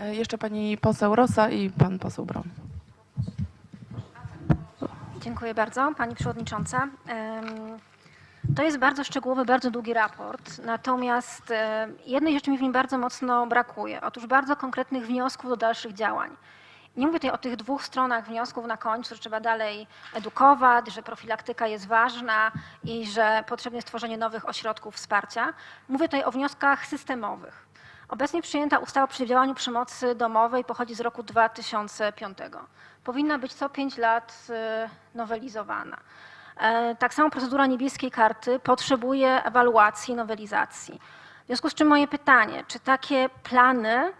E, Jeszcze pani poseł Rosa i pan poseł Braun. Dziękuję bardzo, Pani Przewodnicząca. To jest bardzo szczegółowy, bardzo długi raport, natomiast e, jednej rzeczy mi w nim bardzo mocno brakuje. Otóż bardzo konkretnych wniosków do dalszych działań. Nie mówię tutaj o tych dwóch stronach wniosków na końcu, że trzeba dalej edukować, że profilaktyka jest ważna i że potrzebne jest tworzenie nowych ośrodków wsparcia. Mówię tutaj o wnioskach systemowych. Obecnie przyjęta ustawa o przeciwdziałaniu przemocy domowej pochodzi z roku 2005. Powinna być co 5 lat y, nowelizowana. E, Tak samo procedura niebieskiej karty potrzebuje ewaluacji, nowelizacji. W związku z czym moje pytanie, czy takie plany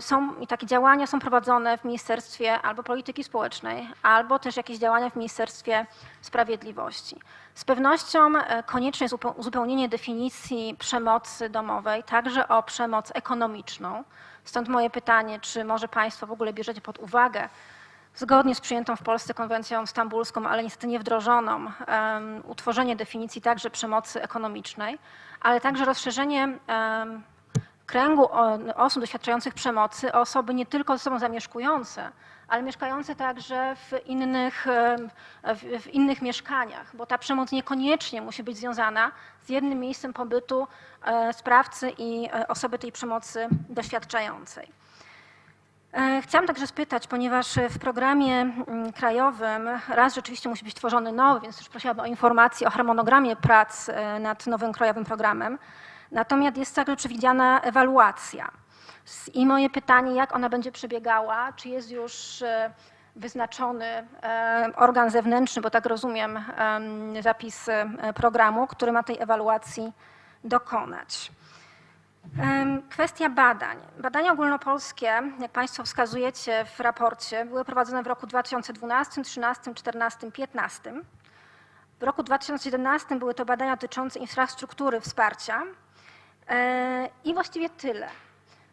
są i takie działania są prowadzone w Ministerstwie albo Polityki Społecznej, albo też jakieś działania w Ministerstwie Sprawiedliwości. Z pewnością e, konieczne jest uzupełnienie definicji przemocy domowej także o przemoc ekonomiczną. Stąd moje pytanie, czy może Państwo w ogóle bierzecie pod uwagę zgodnie z przyjętą w Polsce konwencją stambulską, ale niestety nie wdrożoną, em, utworzenie definicji także przemocy ekonomicznej, ale także rozszerzenie em, kręgu osób doświadczających przemocy osoby nie tylko ze sobą zamieszkujące, ale mieszkające także w innych, em, w, innych mieszkaniach, bo ta przemoc niekoniecznie musi być związana z jednym miejscem pobytu e, sprawcy i e, osoby tej przemocy doświadczającej. E, Chciałam także spytać, ponieważ w programie mm, krajowym raz rzeczywiście musi być tworzony nowy, więc też prosiłabym o informację o harmonogramie prac e, nad nowym krajowym programem. Natomiast jest także przewidziana ewaluacja. I moje pytanie, jak ona będzie przebiegała? Czy jest już e, wyznaczony e, organ zewnętrzny, bo tak rozumiem em, zapis e, programu, który ma tej ewaluacji dokonać? Kwestia badań. Badania ogólnopolskie, jak Państwo wskazujecie w raporcie, były prowadzone w roku 2012, 2013, 2014, 2015. W roku 2017 były to badania dotyczące infrastruktury wsparcia. E, I właściwie tyle.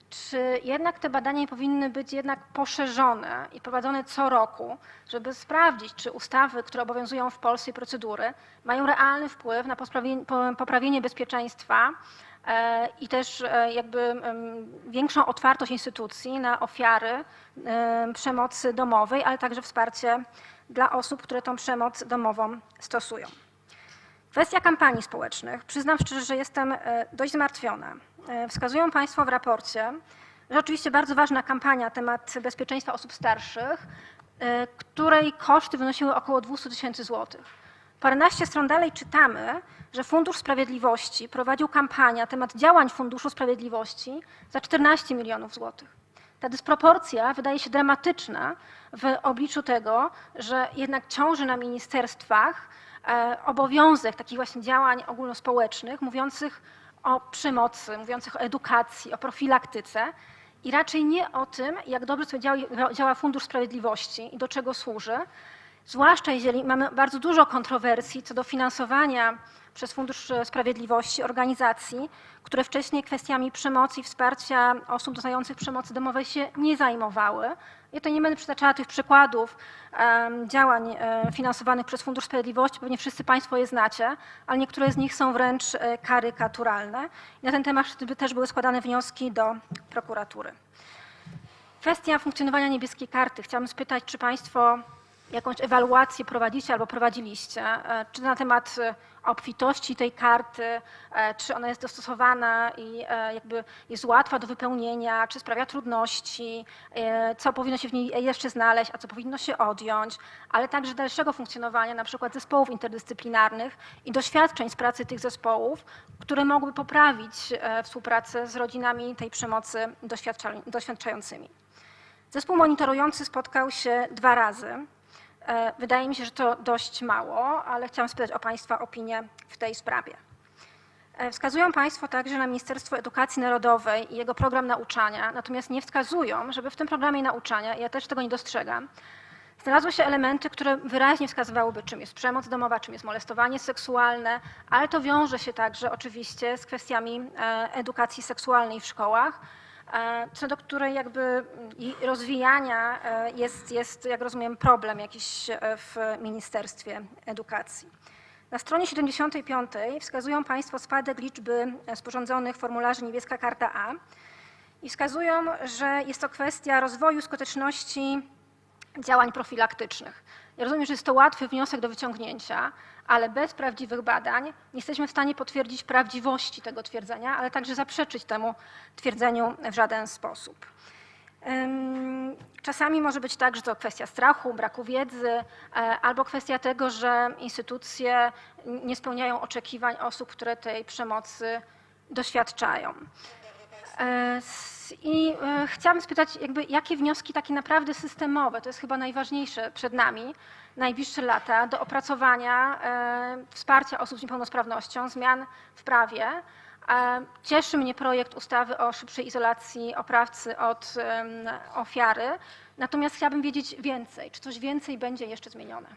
Czy jednak te badania powinny być jednak poszerzone i prowadzone co roku, żeby sprawdzić, czy ustawy, które obowiązują w Polsce i procedury, mają realny wpływ na poprawienie bezpieczeństwa e, i też e, jakby większą otwartość instytucji na ofiary em, przemocy domowej, ale także wsparcie dla osób, które tą przemoc domową stosują. Kwestia kampanii społecznych. Przyznam szczerze, że jestem e, dość zmartwiona. E, Wskazują Państwo w raporcie, że oczywiście bardzo ważna kampania na temat bezpieczeństwa osób starszych, e, której koszty wynosiły około 200 tysięcy złotych. Paręnaście stron dalej czytamy, że Fundusz Sprawiedliwości prowadził kampanię na temat działań Funduszu Sprawiedliwości za 14 milionów złotych. Ta dysproporcja wydaje się dramatyczna w obliczu tego, że jednak ciąży na ministerstwach obowiązek takich właśnie działań ogólnospołecznych, mówiących o przemocy, mówiących o edukacji, o profilaktyce i raczej nie o tym, jak dobrze sobie działa, działa Fundusz Sprawiedliwości i do czego służy, zwłaszcza jeżeli mamy bardzo dużo kontrowersji co do finansowania przez Fundusz Sprawiedliwości organizacji, które wcześniej kwestiami przemocy i wsparcia osób doznających przemocy domowej się nie zajmowały. Ja to nie będę przytaczała tych przykładów działań e, finansowanych przez Fundusz Sprawiedliwości, pewnie wszyscy Państwo je znacie, ale niektóre z nich są wręcz e, karykaturalne. I na ten temat też były składane wnioski do prokuratury. Kwestia funkcjonowania niebieskiej karty. Chciałabym spytać, czy Państwo jakąś ewaluację prowadzicie albo prowadziliście, e, czy na temat e, obfitości tej karty, e, czy ona jest dostosowana i jakby jest łatwa do wypełnienia, czy sprawia trudności, co powinno się w niej jeszcze znaleźć, a co powinno się odjąć, ale także dalszego funkcjonowania na przykład zespołów interdyscyplinarnych i doświadczeń z pracy tych zespołów, które mogłyby poprawić współpracę z rodzinami tej przemocy doświadcza- doświadczającymi. Zespół monitorujący spotkał się dwa razy. E, Wydaje mi się, że to dość mało, ale chciałam spytać o Państwa opinię w tej sprawie. E, Wskazują Państwo także na Ministerstwo Edukacji Narodowej i jego program nauczania, natomiast nie wskazują, żeby w tym programie nauczania, ja też tego nie dostrzegam, znalazły się elementy, które wyraźnie wskazywałyby, czym jest przemoc domowa, czym jest molestowanie seksualne, ale to wiąże się także oczywiście z kwestiami e, edukacji seksualnej w szkołach, co do której jakby rozwijania e, jest, jest, jak rozumiem, problem jakiś e, w Ministerstwie Edukacji. Na stronie 75 wskazują Państwo spadek liczby e, sporządzonych formularzy Niebieska Karta A i wskazują, że jest to kwestia rozwoju skuteczności działań profilaktycznych. Ja rozumiem, że jest to łatwy wniosek do wyciągnięcia, ale bez prawdziwych badań nie jesteśmy w stanie potwierdzić prawdziwości tego twierdzenia, ale także zaprzeczyć temu twierdzeniu w żaden sposób. Czasami może być tak, że to kwestia strachu, braku wiedzy, e, albo kwestia tego, że instytucje nie spełniają oczekiwań osób, które tej przemocy doświadczają. E, I e, chciałabym spytać, jakby, jakie wnioski takie naprawdę systemowe, to jest chyba najważniejsze przed nami, najbliższe lata, do opracowania e, wsparcia osób z niepełnosprawnością, zmian w prawie. Cieszy mnie projekt ustawy o szybszej izolacji oprawcy od ofiary, natomiast chciałabym wiedzieć więcej, czy coś więcej będzie jeszcze zmienione.